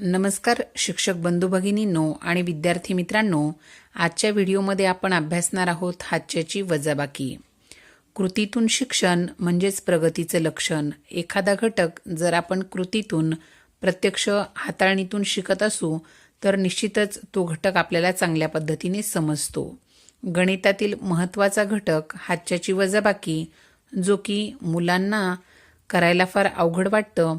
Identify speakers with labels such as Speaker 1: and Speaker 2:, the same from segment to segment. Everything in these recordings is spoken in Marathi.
Speaker 1: नमस्कार शिक्षक बंधू भगिनींनो आणि विद्यार्थी मित्रांनो. आजच्या व्हिडिओमध्ये आपण अभ्यासणार आहोत हाच्याची वजाबाकी. कृतीतून शिक्षण म्हणजेच प्रगतीचं लक्षण. एखादा घटक जर आपण कृतीतून प्रत्यक्ष हाताळणीतून शिकत असू तर निश्चितच तो घटक आपल्याला चांगल्या पद्धतीने समजतो. गणितातील महत्त्वाचा घटक हाच्याची वजाबाकी जो की मुलांना करायला फार अवघड वाटतं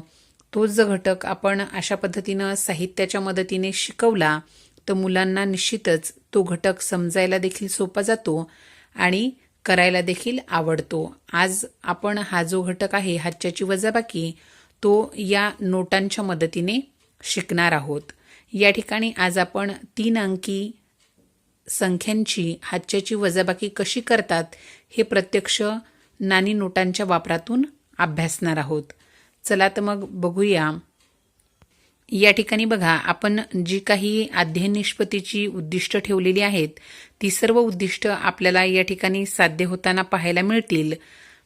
Speaker 1: तोच जर घटक आपण अशा पद्धतीनं साहित्याच्या मदतीने शिकवला तर मुलांना निश्चितच तो घटक समजायला देखील सोपा जातो आणि करायला देखील आवडतो. आज आपण हा जो घटक आहे हाच्याची वजाबाकी तो या नोटांच्या मदतीने शिकणार आहोत. या ठिकाणी आज आपण तीन अंकी संख्यांची हाच्याची वजाबाकी कशी करतात हे प्रत्यक्ष नाणी नोटांच्या वापरातून अभ्यासणार आहोत. चला तर मग बघूया. या ठिकाणी बघा आपण जी काही अध्ययन निष्पत्तीची उद्दिष्ट ठेवलेली आहेत ती सर्व उद्दिष्ट आपल्याला या ठिकाणी साध्य होताना पाहायला मिळतील.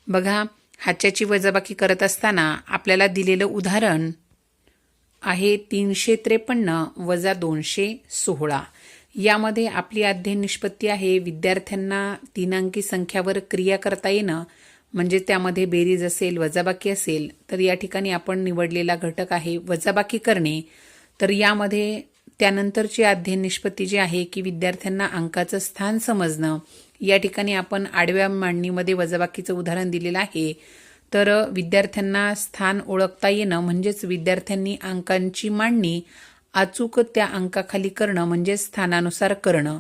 Speaker 1: बघा हाच्याची वजाबाकी करत असताना आपल्याला दिलेलं उदाहरण आहे तीनशे त्रेपन्न वजा दोनशे सोळा. यामध्ये आपली अध्ययन निष्पत्ती आहे विद्यार्थ्यांना तीनांकी संख्यावर क्रिया करता येणं म्हणजे त्यामध्ये बेरीज असेल वजाबाकी असेल तर या ठिकाणी आपण निवडलेला घटक आहे वजाबाकी करणे. तर यामध्ये त्यानंतरची अध्ययन निष्पत्ती जी आहे की विद्यार्थ्यांना अंकाचं स्थान समजणं या ठिकाणी आपण आडव्या मांडणीमध्ये वजाबाकीचं उदाहरण दिलेलं आहे. तर विद्यार्थ्यांना स्थान ओळखता येणं म्हणजेच विद्यार्थ्यांनी अंकांची मांडणी अचूक त्या अंकाखाली करणं म्हणजे स्थानानुसार करणं.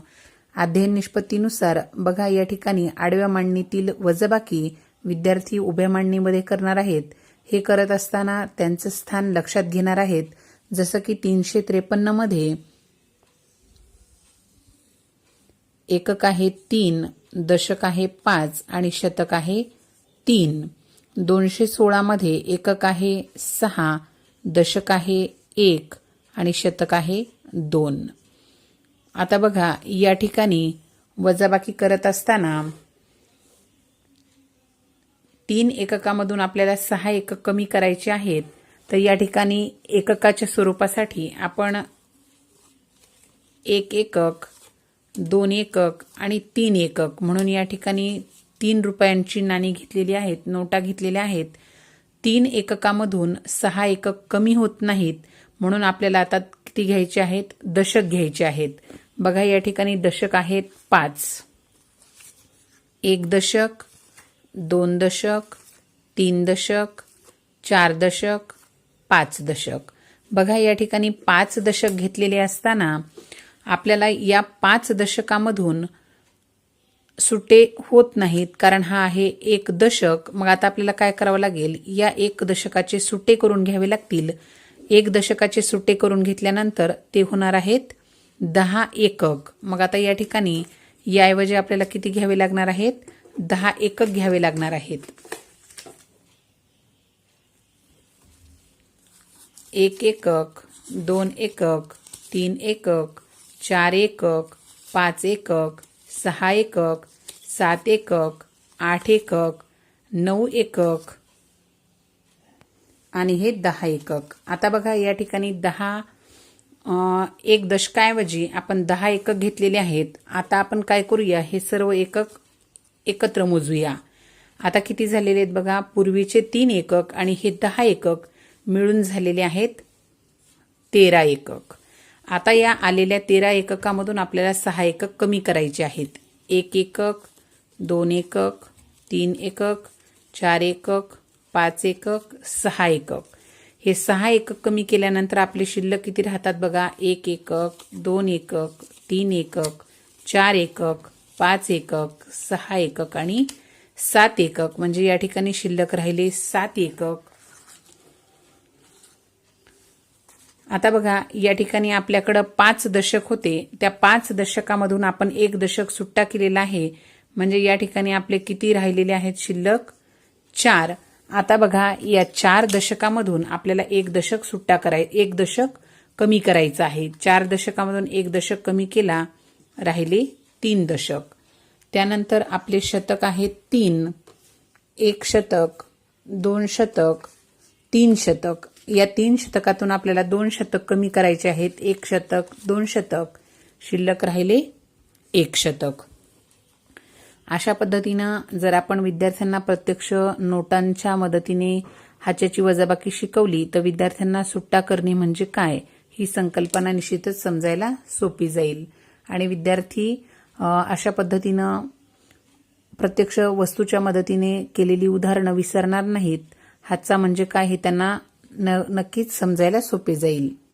Speaker 1: अध्ययन निष्पत्तीनुसार बघा या ठिकाणी आडव्या मांडणीतील वजबाकी विद्यार्थी उभ्या मांडणीमध्ये करणार आहेत हे करत असताना त्यांचं स्थान लक्षात घेणार आहेत जसं की तीनशे त्रेपन्नमध्ये एकक आहे तीन दशक आहे पाच आणि शतक आहे तीन. दोनशे सोळामध्ये एकक आहे सहा दशक आहे एक आणि शतक आहे दोन. आता बघा या ठिकाणी वजाबाकी करत असताना तीन एककामधून आपल्याला सहा एकक कमी करायचे आहेत तर या ठिकाणी एककाच्या स्वरूपासाठी आपण एक एकक दोन एकक आणि तीन एकक म्हणून या ठिकाणी तीन रुपयांची नाणी घेतलेली आहेत नोटा घेतलेल्या आहेत. तीन एककामधून सहा एकक कमी होत नाहीत म्हणून आपल्याला आता किती घ्यायचे आहेत? दशक घ्यायचे आहेत. बघा या ठिकाणी दशक आहेत पाच. एक दशक दोन दशक तीन दशक चार दशक पाच दशक. बघा या ठिकाणी पाच दशक घेतलेले असताना आपल्याला या पाच दशकामधून सुटे होत नाहीत कारण हा आहे एक दशक. मग आता आपल्याला काय करावं लागेल? या एक दशकाचे सुटे करून घ्यावे लागतील. एक दशकाचे सुटे करून घेतल्यानंतर ते होणार आहेत दहा एकक. मग आता या ठिकाणी याऐवजी आपल्याला किती घ्यावे लागणार आहेत? दहा एकक घ्यावे लागणार आहेत. एक एकक दोन एकक तीन एकक चार एकक पाच एकक सहा एकक सात एकक आठ एकक नऊ एकक. आणि हे दहा एकक. आता बघा या ठिकाणी दहा एक दशकाऐवजी आपण दहा एकक घेतलेले आहेत. आता आपण काय करूया? हे सर्व एकक एकत्र मोजूया. आता किती झालेले आहेत बघा? पूर्वीचे तीन एकक आणि हे दहा एकक मिळून झालेले आहेत तेरा एकक. आता या आलेल्या तेरा एककामधून आपल्याला सहा एकक कमी करायचे आहेत. एक एकक दोन एकक तीन एकक चार एकक पाच एकक सहा एकक. हे सहा एकक कमी केल्यानंतर आपले शिल्लक किती राहतात बघा? एक एकक दोन एकक तीन एकक चार एकक पाच एकक सहा एकक आणि सात एकक. म्हणजे या ठिकाणी शिल्लक राहिले सात एकक. आता बघा या ठिकाणी आपल्याकडं पाच दशक होते. त्या पाच दशकामधून आपण एक दशक सुट्टा केलेला आहे. म्हणजे या ठिकाणी आपले किती राहिलेले आहेत शिल्लक? चार. आता बघा या चार दशकामधून आपल्याला एक दशक सुट्टा कराय एक दशक कमी करायचं आहे. चार दशकामधून एक दशक कमी केला राहिले तीन दशक. त्यानंतर आपले शतक आहेत तीन. एक शतक दोन शतक तीन शतक. या तीन शतकातून आपल्याला दोन शतक कमी करायचे आहेत. एक शतक दोन शतक. शिल्लक राहिले एक शतक. अशा पद्धतीनं जर आपण विद्यार्थ्यांना प्रत्यक्ष नोटांच्या मदतीने हाच्याची वजाबाकी शिकवली तर विद्यार्थ्यांना सुट्टा करणे म्हणजे काय? ही संकल्पना निश्चितच समजायला सोपी जाईल. आणि विद्यार्थी अशा पद्धतीनं प्रत्यक्ष वस्तूच्या मदतीने केलेली उदाहरणं विसरणार नाहीत. हातचा म्हणजे काय हे त्यांना न नक्कीच समजायला सोपे जाईल.